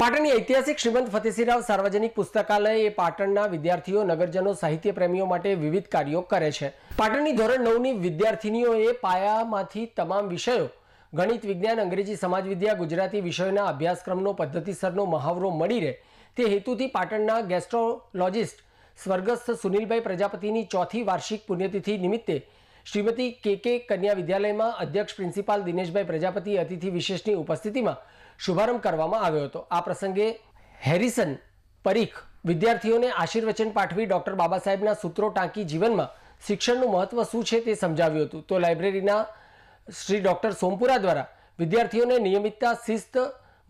પાટણની ઐતિહાસિક શ્રીમંત ફતેસિંહરાવ સાર્વજનિક પુસ્તકાલય એ પાટણના વિદ્યાર્થીઓ, નગરજનો સાહિત્ય પ્રેમીઓ માટે વિવિધ કાર્યો કરે છે. પાટણની ધોરણ નવની વિદ્યાર્થિનીઓએ પાયામાંથી તમામ વિષયો, ગણિત, વિજ્ઞાન, અંગ્રેજી સમાજવિદ્યા ગુજરાતી વિષયોના અભ્યાસક્રમનો પદ્ધતિસરનો મહાવરો મળી રહે. તે હેતુથી પાટણના ગેસ્ટ્રોલોજિસ્ટ સ્વર્ગસ્થ સુનિલભાઈ પ્રજાપતિની ચોથી વાર્ષિક પુણ્યતિથિ નિમિત્તે શ્રીમતી કે કે કન્યા વિદ્યાલયમાં અધ્યક્ષ પ્રિન્સિપાલ દિનેશભાઈ પ્રજાપતિ અતિથિ વિશેષની ઉપસ્થિતિમાં શુભારંભ કરવામાં આવ્યો હતો. આ પ્રસંગે હેરિસન પરીખ વિદ્યાર્થીઓને આશીર્વચન પાઠવી ડોક્ટર બાબા સાહેબના સૂત્રો ટાંકી જીવનમાં શિક્ષણનું મહત્વ શું છે તે સમજાવ્યું હતું. તો લાઇબ્રેરીના શ્રી ડોક્ટર સોમપુરા દ્વારા વિદ્યાર્થીઓને નિયમિતતા શિસ્ત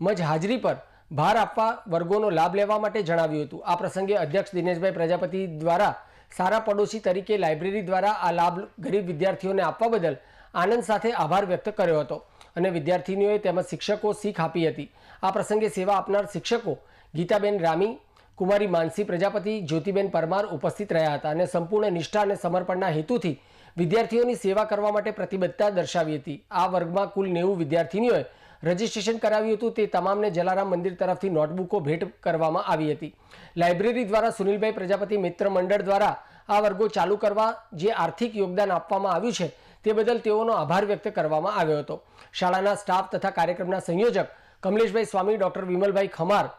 મજ હાજરી પર ભાર આપવા વર્ગોનો લાભ લેવા માટે જણાવ્યું હતું. આ પ્રસંગે અધ્યક્ષ દિનેશભાઈ પ્રજાપતિ દ્વારા સારા પડોશી તરીકે લાઇબ્રેરી દ્વારા આ લાભ ગરીબ વિદ્યાર્થીઓને આપવા બદલ આનંદ સાથે આભાર વ્યક્ત કર્યો હતો અને વિદ્યાર્થીનીઓએ તેમજ શિક્ષકો શીખ આપી હતી. આ પ્રસંગે સેવા આપનાર શિક્ષકો ગીતાબેન રામી, કુમારી માનસી પ્રજાપતિ, જ્યોતિબેન પરમાર ઉપસ્થિત રહ્યા હતા અને સંપૂર્ણ નિષ્ઠા અને સમર્પણના હેતુથી વિદ્યાર્થીઓની સેવા કરવા માટે પ્રતિબદ્ધતા દર્શાવી હતી. આ વર્ગમાં કુલ નેવું વિદ્યાર્થીનીઓએ રજીસ્ટ્રેશન કરાવ્યું હતું. તે તમામને જલારામ મંદિર તરફથી નોટબુકો ભેટ કરવામાં આવી હતી. લાઇબ્રેરી દ્વારા સુનિલભાઈ પ્રજાપતિ મિત્ર મંડળ દ્વારા આ વર્ગો ચાલુ કરવા જે આર્થિક યોગદાન આપવામાં આવ્યું છે તે બદલ તેઓનો આભાર વ્યક્ત કરવામાં આવ્યો હતો. શાળાના સ્ટાફ તથા કાર્યક્રમના સંયોજક કમલેશભાઈ સ્વામી, ડોક્ટર વિમલભાઈ ખમાર,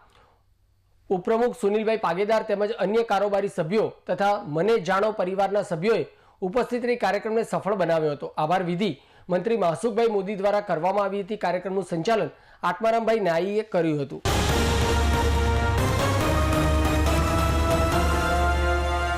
ઉપપ્રમુખ સુનિલભાઈ પાગેદાર તેમજ અન્ય કારોબારી સભ્યો તથા મને જાણો પરિવારના સભ્યોએ ઉપસ્થિત રહી કાર્યક્રમને સફળ બનાવ્યો હતો. આભાર વિધિ મંત્રી માસુકભાઈ મોદી દ્વારા કરવામાં આવી હતી કાર્યક્રમનું સંચાલન આત્મારામભાઈ નાઈએ કર્યું હતું.